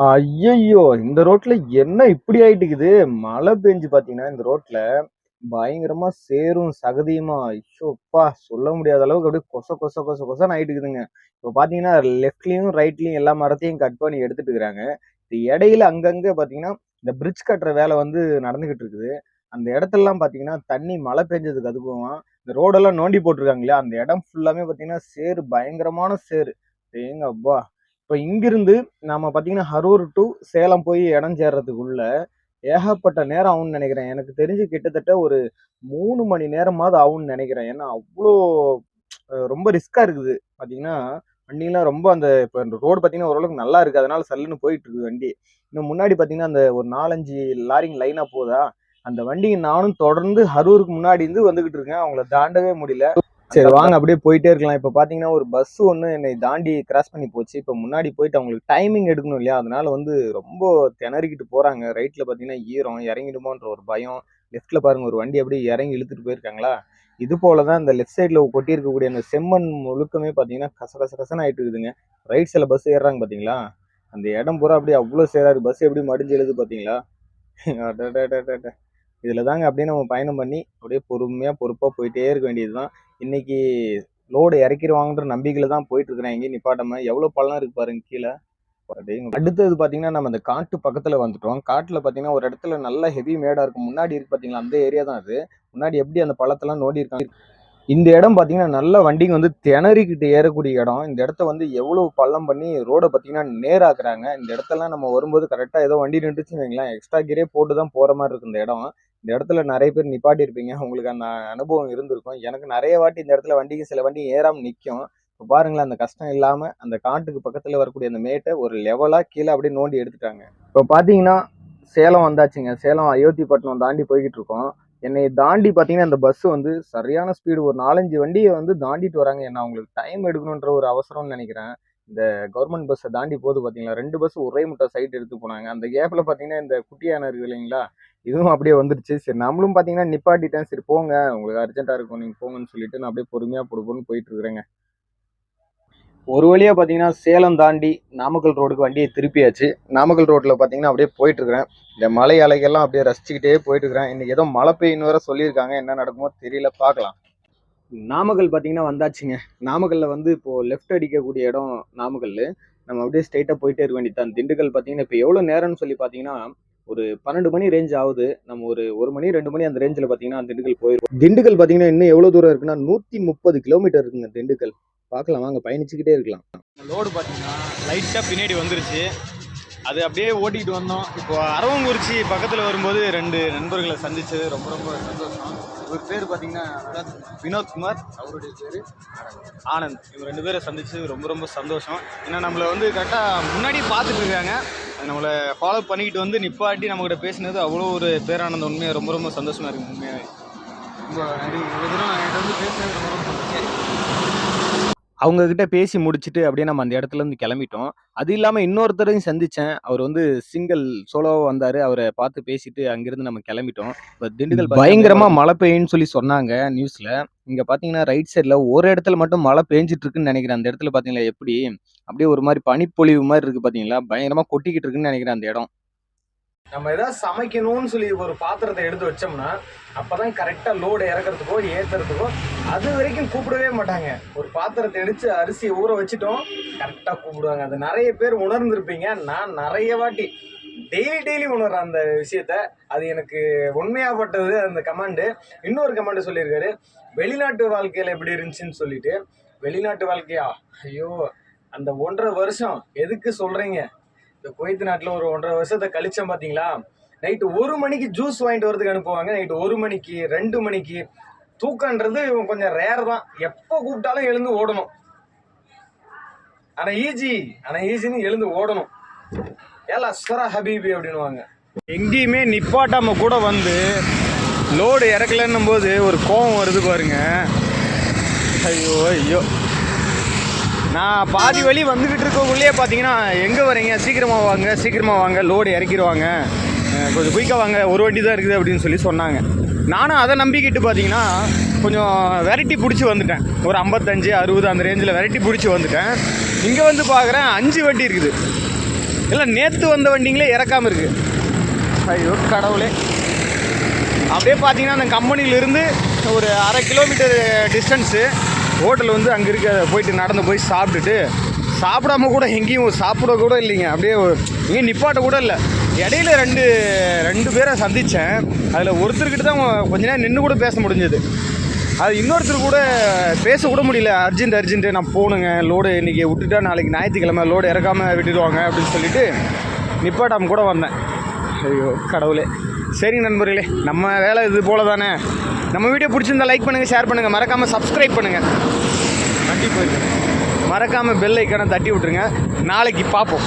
ஐயையோ இந்த ரோட்ல என்ன இப்படி ஆயிட்டுக்குது? மழை பெஞ்சு பாத்தீங்கன்னா இந்த ரோட்ல பயங்கரமா சேரும், சகதியுமா ஐயோப்பா சொல்ல முடியாத அளவுக்கு அப்படியே கொச கொச கொச கொசன்னு ஆயிட்டுக்குதுங்க. இப்ப பாத்தீங்கன்னா லெஃப்ட்லயும், ரைட்லயும் எல்லா மரத்தையும் கட் பண்ணி எடுத்துட்டு இருக்கிறாங்க இது இடையில அங்கங்க பாத்தீங்கன்னா இந்த பிரிட்ஜ் கட்டுற வேலை வந்து நடந்துகிட்டு இருக்குது. அந்த இடத்துலலாம் பார்த்தீங்கன்னா, தண்ணி மழை பெஞ்சதுக்கு அதுக்கும் இந்த ரோடெல்லாம் நோண்டி போட்டிருக்காங்களே அந்த இடம் ஃபுல்லாமே பார்த்தீங்கன்னா, சேரு பயங்கரமான சேரு ஏங்க அப்பா இப்போ இங்கிருந்து நாம பார்த்தீங்கன்னா, ஹரூர் டூ சேலம் போய் இடம் சேர்றதுக்குள்ள ஏகப்பட்ட நேரம் ஆகும்னு நினைக்கிறேன் எனக்கு தெரிஞ்சு கிட்டத்தட்ட ஒரு மூணு மணி நேரமாவது ஆகும்னு நினைக்கிறேன் ஏன்னா, அவ்வளோ ரொம்ப ரிஸ்க்காக இருக்குது. பார்த்தீங்கன்னா, வண்டிலாம் ரொம்ப அந்த இப்போ ரோடு பார்த்தீங்கன்னா, ஓரளவுக்கு நல்லா இருக்குது அதனால சல்லுன்னு போயிட்டு இருக்குது வண்டி. இன்னும் முன்னாடி பார்த்தீங்கன்னா, அந்த ஒரு நாலஞ்சு லாரிங் லைனாக போதா, அந்த வண்டியை நானும் தொடர்ந்து ஹரூருக்கு முன்னாடி இருந்து வந்துகிட்டு இருக்கேன். அவங்கள தாண்டவே முடியல. சரி வாங்க அப்படியே போயிட்டே இருக்கலாம். இப்ப பார்த்தீங்கன்னா, ஒரு பஸ் ஒண்ணு என்னை தாண்டி கிராஸ் பண்ணி போச்சு. இப்ப முன்னாடி போயிட்டு அவங்களுக்கு டைமிங் எடுக்கணும் இல்லையா? அதனால வந்து ரொம்ப திணறிக்கிட்டு போறாங்க. ரைட்ல பார்த்தீங்கன்னா ஈரம், இறங்கிடுமோன்ற ஒரு பயம். லெஃப்ட்ல பாருங்க ஒரு வண்டி அப்படியே இறங்கி இழுத்துட்டு போயிருக்காங்களா? இது போல தான் இந்த லெஃப்ட் சைட்ல கொட்டியிருக்கக்கூடிய அந்த செம்மண் முழுக்கமே பார்த்தீங்கன்னா, கச கச கசன்னு ஆயிட்டு இருக்குதுங்க. ரைட் சைட்ல பஸ் ஏறுறாங்க பார்த்தீங்களா? அந்த இடம் பூரா அப்படியே அவ்ளோ சேரா இருக்கு. பஸ் எப்படி மடிஞ்சு எழுது பார்த்தீங்களா? இதுல தாங்க அப்படியே நம்ம பயணம் பண்ணி, அப்படியே பொறுமையா, பொறுப்பா போயிட்டே இருக்க வேண்டியது தான். இன்னைக்கு லோடு இறக்கிருவாங்கன்ற நம்பிக்கையில தான் போயிட்டு இருக்கிறேன். எங்கேயும் நிப்பாட்டாம. எவ்வளோ பள்ளம் இருக்கு பாருங்க கீழே அடுத்தது பார்த்தீங்கன்னா, நம்ம அந்த காட்டு பக்கத்தில் வந்துட்டோம். காட்டுல பார்த்தீங்கன்னா, ஒரு இடத்துல நல்ல ஹெவி மேடாக இருக்கும். முன்னாடி இருக்கு பார்த்தீங்களா? அந்த ஏரியா தான் அது. முன்னாடி எப்படி அந்த பள்ளத்தெல்லாம் நோடி இருக்காங்க. இந்த இடம் பார்த்தீங்கன்னா, நல்ல வண்டிங்க வந்து திணறிக்கிட்டு ஏறக்கூடிய இடம். இந்த இடத்த வந்து எவ்வளவு பள்ளம் பண்ணி ரோட பார்த்தீங்கன்னா, நேராக்குறாங்க. இந்த இடத்தெல்லாம் நம்ம வரும்போது கரெக்டாக ஏதோ வண்டி நின்றுச்சுன்னு வைங்களேன், எக்ஸ்ட்ரா கீரே போட்டு தான் போற மாதிரி இருக்கும் இந்த இடம். இந்த இடத்துல நிறைய பேர் நிப்பாட்டியிருப்பீங்க. உங்களுக்கு அந்த அனுபவம் இருந்திருக்கும். எனக்கு நிறைய வாட்டி இந்த இடத்துல வண்டிக்கு சில வண்டி ஏறாம நிற்கும் இப்போ பாருங்களேன், அந்த கஷ்டம் இல்லாம அந்த காட்டுக்கு பக்கத்துல வரக்கூடிய அந்த மேட்டை ஒரு லெவலா கீழே அப்படியே நோண்டி எடுத்துட்டாங்க. இப்போ பார்த்தீங்கன்னா, சேலம் வந்தாச்சுங்க. சேலம் அயோத்திப்பட்டினம் தாண்டி போய்கிட்டு இருக்கோம். என்னை தாண்டி பார்த்தீங்கன்னா, அந்த பஸ் வந்து சரியான ஸ்பீடு ஒரு நாலஞ்சு வண்டியை வந்து தாண்டிட்டு வராங்க. ஏன்னா அவங்களுக்கு டைம் எடுக்கணுன்ற ஒரு அவசரம்னு நினைக்கிறேன் இந்த கவர்மெண்ட் பஸ்ஸை தாண்டி போகுது பார்த்தீங்களா? ரெண்டு பஸ் ஒரே முட்டை சைட் எடுத்து போனாங்க. அந்த கேப்பில் பார்த்தீங்கன்னா, இந்த குட்டியான இருக்குது இல்லைங்களா? இதுவும் அப்படியே வந்துருச்சு. சரி நம்மளும் பார்த்தீங்கன்னா நிப்பாட்டிட்டேன். சரி போங்க. உங்களுக்கு அர்ஜென்ட்டாக இருக்கும். நீங்கள் போங்கன்னு சொல்லிட்டு நான் அப்படியே பொறுமையாக பொடு பொடுன்னு போயிட்டு இருக்கிறேங்க. ஒரு வழியாக பார்த்தீங்கன்னா, சேலம் தாண்டி நாமக்கல் ரோடுக்கு வண்டியை திருப்பியாச்சு. நாமக்கல் ரோட்டில் பார்த்தீங்கன்னா, அப்படியே போயிட்டு இருக்கிறேன். இந்த மலை அலைகள்லாம் அப்படியே ரசிச்சுக்கிட்டே போயிட்டு இருக்கிறேன். இன்னைக்கு ஏதோ மழை பெய்யுன்னு வேற சொல்லியிருக்காங்க. என்ன நடக்குமோ தெரியல பார்க்கலாம். நாமக்கல் பார்த்தீங்கன்னா வந்தாச்சுங்க. நாமக்கல்ல வந்து இப்போ லெஃப்ட் அடிக்கக்கூடிய இடம் நாமக்கல்லு. நம்ம அப்படியே ஸ்ட்ரெயிட்டா போயிட்டே இருக்க வேண்டியது தான். திண்டுக்கல் பார்த்தீங்கன்னா, இப்போ எவ்வளோ நேரம்னு சொல்லி பார்த்தீங்கன்னா, ஒரு 12 மணி ரேஞ்ச் ஆகுது நம்ம ஒரு ஒரு மணி, ரெண்டு மணி அந்த ரேஞ்சில் பார்த்தீங்கன்னா, திண்டுக்கல் போயிருக்கோம் திண்டுக்கல் பார்த்தீங்கன்னா, இன்னும் எவ்வளோ தூரம் இருக்குன்னா, 130 கிலோமீட்டர் இருக்குங்க திண்டுக்கல். பார்க்கலாம் வாங்க பயணிச்சுக்கிட்டே இருக்கலாம். லோடு பார்த்தீங்கன்னா லைட்டாக பின்னாடி வந்துருச்சு அது அப்படியே ஓட்டிகிட்டு வந்தோம். இப்போ அரவங்குறிச்சி பக்கத்தில் வரும்போது ரெண்டு நண்பர்களை சந்திச்சது. ரொம்ப ரொம்ப சந்தோஷம். இவர் பேர் பார்த்தீங்கன்னா வினோத்குமார் அவருடைய பேர் ஆனந்த். இவங்க ரெண்டு பேரை சந்திச்சது ரொம்ப ரொம்ப சந்தோஷம். ஏன்னா நம்மளை வந்து கரெக்டாக முன்னாடி பார்த்துட்டு இருக்காங்க. நம்மளை ஃபாலோ பண்ணிக்கிட்டு வந்து நிப்பாட்டி நம்மகிட்ட பேசினது அவ்வளோ ஒரு பேரானந்தம் உண்மையாக ரொம்ப ரொம்ப சந்தோஷமாக இருக்குது உண்மையாகவே ரொம்ப நன்றி. இவ்வளோ தூரம் என்கிட்ட வந்து பேசினது ரொம்ப ரொம்ப அவங்க கிட்ட பேசி முடிச்சுட்டு அப்படியே நம்ம அந்த இடத்துல இருந்து கிளம்பிட்டோம். அது இல்லாம இன்னொருத்தரையும் சந்திச்சேன். அவர் வந்து சிங்கிள் சோலோவா வந்தாரு. அவர பார்த்து பேசிட்டு அங்கிருந்து நம்ம கிளம்பிட்டோம். இப்ப திண்டுக்கல் பயங்கரமா மழை பெய்யும்னு சொல்லி சொன்னாங்க நியூஸ்ல. இங்க பார்த்தீங்கன்னா, ரைட் சைடுல ஒரு இடத்துல மட்டும் மழை பேஞ்சுட்டு இருக்குன்னு நெனைக்கிறேன். அந்த இடத்துல பார்த்தீங்களா எப்படி? அப்படியே ஒரு மாரி பனிப்பொழிவு மாரி இருக்கு பார்த்தீங்களா? பயங்கரமா கொட்டிக்கிட்டு இருக்குன்னு நெனைக்கிறேன் அந்த இடம். நம்ம ஏதாவது சமைக்கணும்னு சொல்லி ஒரு பாத்திரத்தை எடுத்து வச்சோம்னா, அப்பதான் கரெக்டாக லோடு இறக்கிறதுக்கோ ஏற்றுறதுக்கோ அது வரைக்கும் கூப்பிடவே மாட்டாங்க. ஒரு பாத்திரத்தை எடுத்து அரிசியை ஊற வச்சுட்டோம், கரெக்டாக கூப்பிடுவாங்க. அது நிறைய பேர் உணர்ந்திருப்பீங்க. நான் நிறைய வாட்டி டெய்லி டெய்லி உணர்றேன் அந்த விஷயத்த. அது எனக்கு உண்மையாகப்பட்டது அந்த கமாண்டு. இன்னொரு கமாண்டு சொல்லியிருக்காரு. வெளிநாட்டு வாழ்க்கையில் எப்படி இருந்துச்சுன்னு சொல்லிட்டு. வெளிநாட்டு வாழ்க்கையா? ஐயோ! அந்த 1 1/2 வருஷம் எதுக்கு சொல்கிறீங்க இந்த குவைத் நாட்டில் ஒரு 1 1/2 வருஷத்த கழிச்சேன் பார்த்தீங்களா? நைட்டு ஒரு மணிக்கு ஜூஸ் வாங்கிட்டு வரதுக்கு அனுப்புவாங்க. நைட்டு ஒரு மணிக்கு, ரெண்டு மணிக்கு. தூக்கம்ன்றது கொஞ்சம் ரேர் தான். எப்போ கூப்பிட்டாலும் எழுந்து ஓடணும். ஆனால் ஈஸி. ஆனால் ஈஸின்னு எழுந்து ஓடணும். ஏலா சுரா ஹபீபி அப்படின்னுவாங்க. எங்கேயுமே நிப்பாட்டாம கூட வந்து லோடு இறக்கலன்னும் போது ஒரு கோவம் வருது பாருங்க ஐயோ ஐயோ நான் பாதி வழி வந்துக்கிட்டு இருக்கக்குள்ளேயே பார்த்தீங்கன்னா எங்கே வரீங்க? சீக்கிரமாக வாங்க சீக்கிரமாக வாங்க. லோடு இறக்கிடுவாங்க கொஞ்சம் குயிக்காக வாங்க. ஒரு வண்டி தான் இருக்குது அப்படின்னு சொல்லி சொன்னாங்க. நானும் அதை நம்பிக்கிட்டு பார்த்தீங்கன்னா கொஞ்சம் வெரைட்டி பிடிச்சி வந்துட்டேன். ஒரு ஐம்பத்தஞ்சு அறுபது அந்த ரேஞ்சில் வெரைட்டி பிடிச்சி வந்துட்டேன். இங்கே வந்து பார்க்குறேன் அஞ்சு வண்டி இருக்குது. இல்லை நேற்று வந்த வண்டிங்களே இறக்காமல் இருக்குது ஐயோ கடவுளே. அப்படியே பார்த்தீங்கன்னா அந்த கம்பெனியிலேருந்து ஒரு அரை கிலோமீட்டர் டிஸ்டன்ஸு ஹோட்டல் வந்து அங்கே இருக்க போயிட்டு நடந்து போய் சாப்பிட்டுட்டு சாப்பிடாம கூட எங்கேயும் சாப்பிட கூட இல்லைங்க. அப்படியே எங்கேயும் நிப்பாட்ட கூட இல்லை. இடையில ரெண்டு ரெண்டு பேரை சந்தித்தேன் அதில் ஒருத்தர்கிட்ட தான் கொஞ்ச நேரம் நின்று கூட பேச முடிஞ்சது. அது இன்னொருத்தர் கூட பேச கூட முடியல. அர்ஜென்ட் அர்ஜென்ட்டு நான் போகணுங்க லோடு இன்றைக்கி விட்டுட்டா நாளைக்கு ஞாயிற்றுக்கிழமை லோடு இறக்காமல் விட்டுடுவாங்க அப்படின்னு சொல்லிட்டு நிப்பாட்டாம கூட வந்தேன். ஐயோ கடவுளே. சரிங்க நண்பர்களே நம்ம வேலை இது போல தானே நம்ம வீடியோ பிடிச்சிருந்தா லைக் பண்ணுங்கள் ஷேர் பண்ணுங்கள் மறக்காமல் சப்ஸ்கிரைப் பண்ணுங்கள் கண்டிப்பாக மறக்காமல் பெல் ஐக்கானை தட்டி விட்ருங்க நாளைக்கு பார்ப்போம்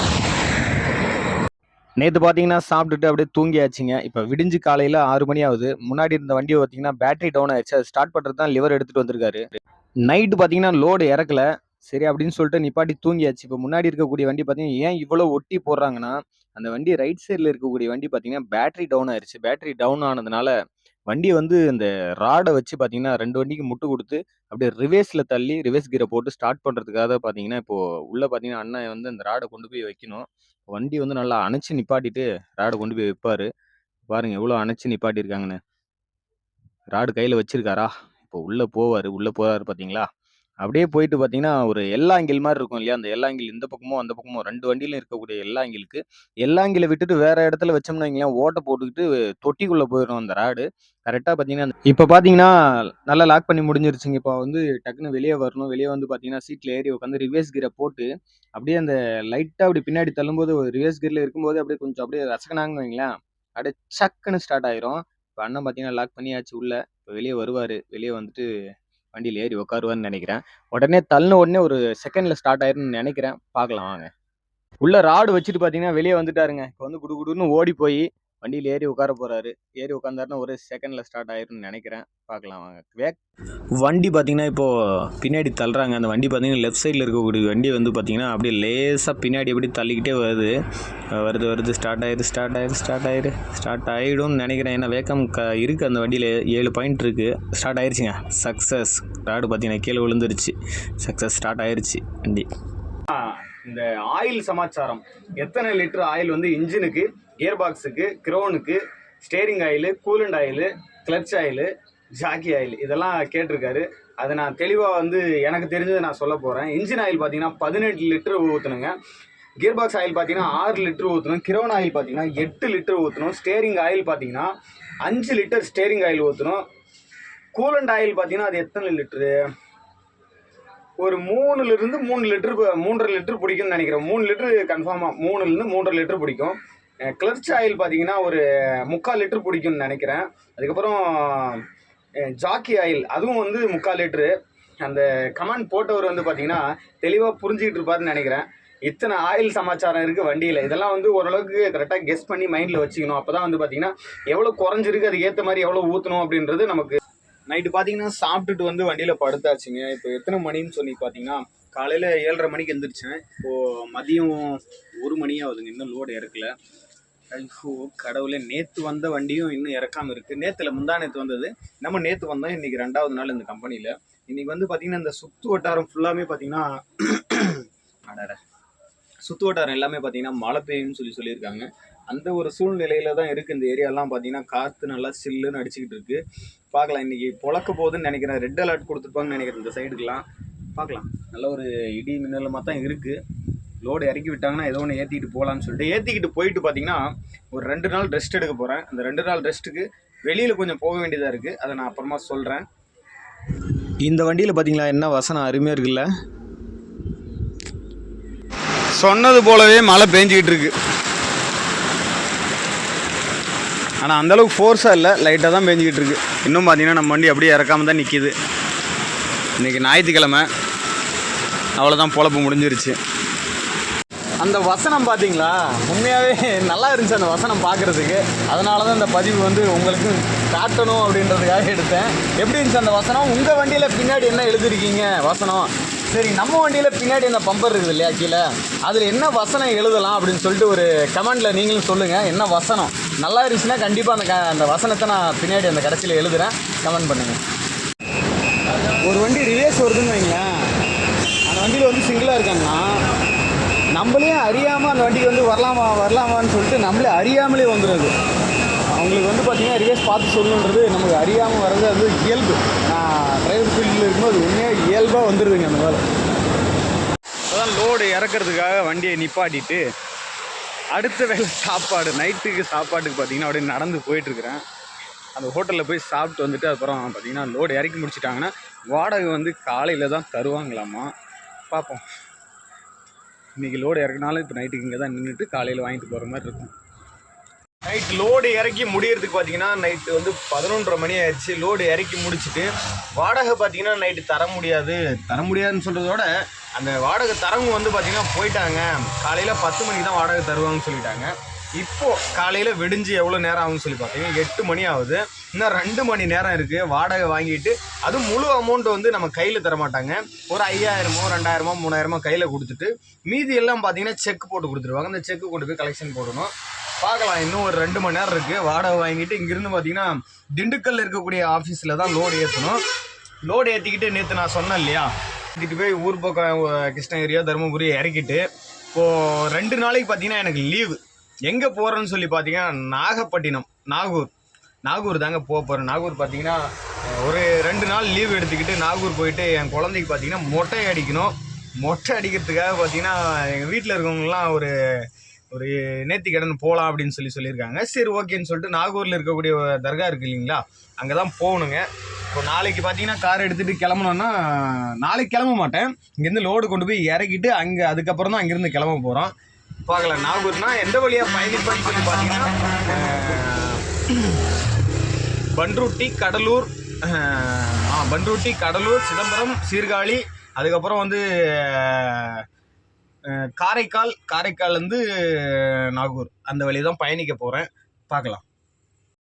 நேற்று பார்த்தீங்கன்னா சாப்பிட்டுட்டு அப்படியே தூங்கியாச்சுங்க. இப்போ விடிஞ்சு காலையில் ஆறு மணி ஆகுது. முன்னாடி இருந்த வண்டியை பார்த்தீங்கன்னா பேட்டரி டவுன் ஆயிடுச்சு. அது ஸ்டார்ட் பண்ணுறது தான் லிவர் எடுத்துகிட்டு வந்திருக்காரு. நைட்டு பார்த்தீங்கன்னா லோடு இறக்கல. சரி அப்படின்னு சொல்லிட்டு நிப்பாட்டி தூங்கியாச்சு. இப்போ முன்னாடி இருக்கக்கூடிய வண்டி பார்த்தீங்கன்னா ஏன் இவ்வளோ ஒட்டி போடுறாங்கன்னா அந்த வண்டி ரைட் சைடில் இருக்கக்கூடிய வண்டி பார்த்தீங்கன்னா பேட்டரி டவுன் ஆயிடுச்சு. பேட்டரி டவுன் ஆனதுனால வண்டியை வந்து இந்த ராடை வச்சு பார்த்தீங்கன்னா ரெண்டு வண்டிக்கு முட்டு கொடுத்து அப்படியே ரிவேஸில் தள்ளி ரிவேஸ் கீரை போட்டு ஸ்டார்ட் பண்ணுறதுக்காக பார்த்தீங்கன்னா இப்போது உள்ளே பார்த்தீங்கன்னா அண்ணன் வந்து அந்த ராடை கொண்டு போய் வைக்கணும். வண்டி வந்து நல்லா அணைச்சு நிப்பாட்டிட்டு ராடை கொண்டு போய் வைப்பாரு. பாருங்க எவ்வளோ அணைச்சு நிப்பாட்டியிருக்காங்கன்னு ராடு கையில் வச்சிருக்காரா? இப்போ உள்ளே போவார். உள்ளே போவார் பார்த்தீங்களா அப்படியே போயிட்டு பார்த்தீங்கன்னா ஒரு எல்லாங்கில் மாதிரி இருக்கும் இல்லையா? அந்த எல்லாங்கில் இந்த பக்கமும் அந்த பக்கமும் ரெண்டு வண்டியிலும் இருக்கக்கூடிய எல்லாங்கிலுக்கு எல்லாங்கில விட்டுட்டு வேற இடத்துல வச்சோம்னா வைங்களேன் ஓட்டை போட்டுக்கிட்டு தொட்டிக்குள்ளே போயிடும் அந்த ராடு. கரெக்டாக பார்த்தீங்கன்னா இப்போ பார்த்தீங்கன்னா நல்லா லாக் பண்ணி முடிஞ்சிருச்சுங்க. இப்போ வந்து டக்குன்னு வெளியே வரணும். வெளியே வந்து பார்த்தீங்கன்னா சீட்டில் ஏறி உட்காந்து ரிவேஸ் கீரை போட்டு அப்படியே அந்த லைட்டாக அப்படி பின்னாடி தள்ளும்போது ஒரு ரிவேஸ் கீரில் இருக்கும்போது அப்படியே கொஞ்சம் அப்படியே ரசக்கனாங்க வைங்களேன் அப்படியே சக்குன்னு ஸ்டார்ட் ஆயிரும். இப்போ அண்ணன் பார்த்தீங்கன்னா லாக் பண்ணியாச்சு உள்ள. இப்போ வெளியே வருவார். வெளியே வந்துட்டு வண்டியில் ஏறி உட்காருவான்னு நினைக்கிறேன். உடனே தள்ளின உடனே ஒரு செகண்டில் ஸ்டார்ட் ஆயிரும்னு நினைக்கிறேன். பார்க்கலாம் வாங்க. உள்ள ராடு வச்சுட்டு பார்த்தீங்கன்னா வெளியே வந்துட்டாருங்க. இப்போ வந்து குடு குடுன்னு ஓடி போய் வண்டியில் ஏறி உட்கார போறாரு. ஏறி உட்காந்தாருன்னா ஒரு செகண்டில் ஸ்டார்ட் ஆயிரும்னு நினைக்கிறேன். பார்க்கலாம் வாங்க. வேக் வண்டி பார்த்தீங்கன்னா இப்போது பின்னாடி தள்ளுறாங்க. அந்த வண்டி பார்த்தீங்கன்னா லெஃப்ட் சைடில் இருக்கக்கூடிய வண்டி வந்து பார்த்தீங்கன்னா அப்படியே லேசாக பின்னாடி எப்படி தள்ளிக்கிட்டே வருது. வருது வருது ஸ்டார்ட் ஆயிரு ஸ்டார்ட் ஆயிரு ஸ்டார்ட் ஆயிரு. ஸ்டார்ட் ஆகிடும்னு நினைக்கிறேன். ஏன்னா வேக்கம் க இருக்குது அந்த வண்டியில் ஏழு பாயிண்ட் இருக்குது ஸ்டார்ட் ஆயிடுச்சுங்க சக்ஸஸ் ராடு பார்த்தீங்கன்னா கீழே விழுந்துருச்சு. சக்ஸஸ் ஸ்டார்ட் ஆயிடுச்சு வண்டி. இந்த ஆயில் சமாச்சாரம். எத்தனை லிட்டர் ஆயில் வந்து இன்ஜினுக்கு கியர் பாக்ஸுக்கு க்ரோனுக்கு steering oil coolant oil clutch oil Jackie oil இதெல்லாம் கேட்டிருக்காரு. அதை நான் தெளிவாக வந்து எனக்கு தெரிஞ்சதை நான் சொல்ல போகிறேன் இன்ஜின் ஆயில் பார்த்தீங்கன்னா பதினெட்டு லிட்டர் ஊற்றணுங்க கியர் பாக்ஸ் ஆயில் பார்த்தீங்கன்னா ஆறு லிட்டர் ஊற்றணும் கிரோன் ஆயில் பார்த்தீங்கன்னா எட்டு லிட்டர் ஊற்றணும் ஸ்டேரிங் ஆயில் பார்த்தீங்கன்னா அஞ்சு லிட்டர் ஸ்டேரிங் ஆயில் ஊற்றணும் கூலண்ட் ஆயில் பார்த்தீங்கன்னா அது எத்தனை லிட்டரு? ஒரு மூணுலேருந்து மூணு லிட்ரு மூன்றரை லிட்டர் பிடிக்கும்னு நினைக்கிறேன். மூணு லிட்ரு கன்ஃபார்மாக மூணுலேருந்து மூன்றரை லிட்டர் பிடிக்கும். கிளர்ச் ஆயில் பார்த்தீங்கன்னா ஒரு முக்கால் லிட்டர் பிடிக்கும்னு நினைக்கிறேன். அதுக்கப்புறம் ஜாக்கி ஆயில் அதுவும் வந்து முக்கால் லிட்ரு அந்த கமெண்ட் போட்டவர் வந்து பார்த்தீங்கன்னா தெளிவாக புரிஞ்சுக்கிட்டு இருப்பாருன்னு நினைக்கிறேன். இத்தனை ஆயில் சமாச்சாரம் இருக்குது வண்டியில். இதெல்லாம் வந்து ஓரளவுக்கு கரெக்டாக கெஸ் பண்ணி மைண்டில் வச்சுக்கணும். அப்போ தான் வந்து பார்த்தீங்கன்னா எவ்வளோ குறைஞ்சிருக்கு அதுக்கு ஏற்ற மாதிரி எவ்வளோ ஊற்றணும் அப்படின்றது நமக்கு. நைட்டு பார்த்தீங்கன்னா சாப்பிட்டுட்டு வந்து வண்டியில் படுத்தாச்சுங்க. இப்போ எத்தனை மணின்னு சொல்லி பார்த்தீங்கன்னா காலையில் ஏழரை மணிக்கு எந்திரிச்சேன். இப்போது மதியம் ஒரு மணி ஆகுதுங்க. இன்னும் லோடு இறக்கல. ஐயோ கடவுளே நேற்று வந்த வண்டியும் இன்னும் இறக்காமல் இருக்குது நேற்றுல முந்தா நேற்று வந்தது. நம்ம நேற்று வந்தோம். இன்றைக்கி ரெண்டாவது நாள் இந்த கம்பெனியில் இன்றைக்கி வந்து பார்த்திங்கன்னா இந்த சுற்று வட்டாரம் ஃபுல்லாமே பார்த்திங்கன்னா அடட. சுற்று வட்டாரம் எல்லாமே பார்த்திங்கன்னா மழை பெய்யும்னு சொல்லி சொல்லியிருக்காங்க. அந்த ஒரு சூழ்நிலையில தான் இருக்குது இந்த ஏரியாலாம் பார்த்தீங்கன்னா காற்று நல்லா சில்லுன்னு அடிச்சுக்கிட்டு இருக்குது பார்க்கலாம். இன்னைக்கு பொழக்க போகுதுன்னு நினைக்கிறேன். ரெட் அலர்ட் கொடுத்துருப்பாங்கன்னு நினைக்கிறேன். இந்த சைடுக்கெலாம் பார்க்கலாம். நல்ல ஒரு இடி மின்னலுமாக தான் இருக்குது லோடு இறக்கி விட்டாங்கன்னா ஏதோ ஒன்று ஏற்றிக்கிட்டு போகலான்னு சொல்லிட்டு ஏற்றிக்கிட்டு போயிட்டு பார்த்தீங்கன்னா ஒரு ரெண்டு நாள் ரெஸ்ட் எடுக்க போகிறேன் அந்த ரெண்டு நாள் ரெஸ்ட்டுக்கு வெளியில் கொஞ்சம் போக வேண்டியதாக இருக்குது அதை நான் அப்புறமா சொல்கிறேன் இந்த வண்டியில் பார்த்தீங்களா என்ன வசனம்? அருமையாக இருக்குல்ல? சொன்னது போலவே மழை பெஞ்சிக்கிட்டு இருக்கு. ஆனால் அந்தளவுக்கு ஃபோர்ஸாக இல்லை. லைட்டாக தான் பெஞ்சிக்கிட்டு இருக்கு. இன்னும் பார்த்தீங்கன்னா நம்ம வண்டி அப்படியே இறக்காம தான் நிற்கிது இன்றைக்கி ஞாயிற்றுக்கிழமை. அவ்வளோதான் பொழப்பு முடிஞ்சிருச்சு. அந்த வசனம் பார்த்தீங்களா உண்மையாகவே நல்லா இருந்துச்சு அந்த வசனம் பார்க்குறதுக்கு அதனால தான் இந்த பதிவு வந்து உங்களுக்கு காட்டணும் அப்படின்றதுக்காக எடுத்தேன். எப்படி இருந்துச்சு அந்த வசனம்? உங்கள் வண்டியில் பின்னாடி என்ன எழுதிருக்கீங்க வசனம்? சரி நம்ம வண்டியில் பின்னாடி அந்த பம்பர் இருக்குது இல்லையா கீழே? அதில் என்ன வசனம் எழுதலாம் அப்படின்னு சொல்லிட்டு ஒரு கமெண்டில் நீங்களும் சொல்லுங்கள் என்ன வசனம்? நல்லா இருந்துச்சுன்னா கண்டிப்பாக அந்த க அந்த வசனத்தை நான் பின்னாடி அந்த கடைசியில் எழுதுகிறேன் கமெண்ட் பண்ணுங்கள் ஒரு வண்டி ரிவேஸ் வருதுன்னு வைங்களேன். அந்த வண்டியில் வந்து சிங்கிளாக இருக்காங்கன்னா நம்மளே அறியாமல் அந்த வண்டிக்கு வந்து வரலாமா வரலாமான்னு சொல்லிட்டு நம்மளே அறியாமலே வந்துடுது அவங்களுக்கு வந்து பார்த்தீங்கன்னா ரிவேஸ் பார்த்து சொல்லணுன்றது நமக்கு அறியாமல் வர்றது அது இயல்பு. நான் டிரைவர் ஃபீல்டில் இருக்கும்போது உண்மையாக இயல்பாக வந்துடுதுங்க அந்த வேலை. அதான் லோடு இறக்கிறதுக்காக வண்டியை நிப்பாட்டிட்டு அடுத்த வேலை சாப்பாடு நைட்டுக்கு சாப்பாட்டுக்கு பார்த்தீங்கன்னா அப்படியே நடந்து போயிட்டுருக்குறேன் அந்த ஹோட்டலில் போய் சாப்பிட்டு வந்துட்டு அப்புறம் பார்த்தீங்கன்னா லோடு இறக்கி முடிச்சிட்டாங்கன்னா வாடகை வந்து காலையில் தான் தருவாங்களாமா? பார்ப்போம் இன்றைக்கி லோடு இறக்குனாலும் இப்போ நைட்டுக்கு இங்கே தான் நின்றுட்டு காலையில் வாங்கிட்டு போகிற மாதிரி இருக்கும். நைட் லோடு இறக்கி முடியறதுக்கு பார்த்தீங்கன்னா நைட்டு வந்து பதினொன்றரை மணி ஆயிடுச்சு. லோடு இறக்கி முடிச்சுட்டு வாடகை பார்த்தீங்கன்னா நைட்டு தர முடியாது. தர முடியாதுன்னு சொல்கிறதோட அந்த வாடகை தரவங்க வந்து பார்த்திங்கன்னா போயிட்டாங்க. காலையில் பத்து மணிக்கு தான் வாடகை தருவாங்கன்னு சொல்லிட்டாங்க. இப்போது காலையில் விடிஞ்சு எவ்வளோ நேரம் ஆகும்னு சொல்லி பார்த்தீங்கன்னா எட்டு மணி ஆகுது. இன்னும் ரெண்டு மணி நேரம் இருக்குது வாடகை வாங்கிட்டு அதுவும் முழு அமௌண்ட் வந்து நம்ம கையில் தர மாட்டாங்க ஒரு ஐயாயிரமோ ரெண்டாயிரமோ மூணாயிரமோ கையில் கொடுத்துட்டு மீதி எல்லாம் பார்த்தீங்கன்னா செக் போட்டு கொடுத்துருவாங்க. அந்த செக் கொண்டு போய் கலெக்ஷன் போடணும். பார்க்கலாம். இன்னும் ஒரு ரெண்டு மணி நேரம் இருக்குது வாடகை வாங்கிட்டு இங்கேருந்து பார்த்தீங்கன்னா திண்டுக்கல்ல இருக்கக்கூடிய ஆஃபீஸில் தான் லோடு ஏற்றணும் லோடு ஏற்றிக்கிட்டு நேற்று நான் சொன்னேன் இல்லையா? ஏற்றிட்டு போய் ஊர் பக்கம் கிருஷ்ணகிரியோ தருமபுரியோ இறக்கிட்டு இப்போது ரெண்டு நாளைக்கு பார்த்தீங்கன்னா எனக்கு லீவு எங்கே போகிறோன்னு சொல்லி பார்த்தீங்கன்னா நாகப்பட்டினம் நாகூர். நாகூர் தாங்க போக போகிறேன் நாகூர் பார்த்தீங்கன்னா ஒரு ரெண்டு நாள் லீவ் எடுத்துக்கிட்டு நாகூர் போயிட்டு என் குழந்தைக்கு பார்த்தீங்கன்னா மொட்டை அடிக்கணும். மொட்டை அடிக்கிறதுக்காக பார்த்தீங்கன்னா எங்கள் வீட்டில் இருக்கவங்கலாம் ஒரு ஒரு நேர்த்திக்கடன் போகலாம் அப்படின்னு சொல்லி சொல்லியிருக்காங்க. சரி ஓகேன்னு சொல்லிட்டு நாகூரில் இருக்கக்கூடிய தர்கா இருக்கு இல்லைங்களா அங்கே தான் போகணுங்க. இப்போ நாளைக்கு பார்த்தீங்கன்னா கார் எடுத்துகிட்டு கிளம்பணும்னா நாளைக்கு கிளம்ப மாட்டேன். இங்கேருந்து லோடு கொண்டு போய் இறக்கிட்டு அங்கே அதுக்கப்புறம் தான் அங்கேருந்து கிளம்ப போகிறோம் பார்க்கலாம். நாகூர்னா எந்த வழியாக பயணிப்பேன்னு சொல்லி பார்த்தீங்கன்னா பன்ருட்டி கடலூர் ஆ பன்ருட்டி கடலூர் சிதம்பரம் சீர்காழி அதுக்கப்புறம் வந்து காரைக்கால் காரைக்கால் வந்து நாகூர். அந்த வழி தான் பயணிக்க போகிறேன் பார்க்கலாம்.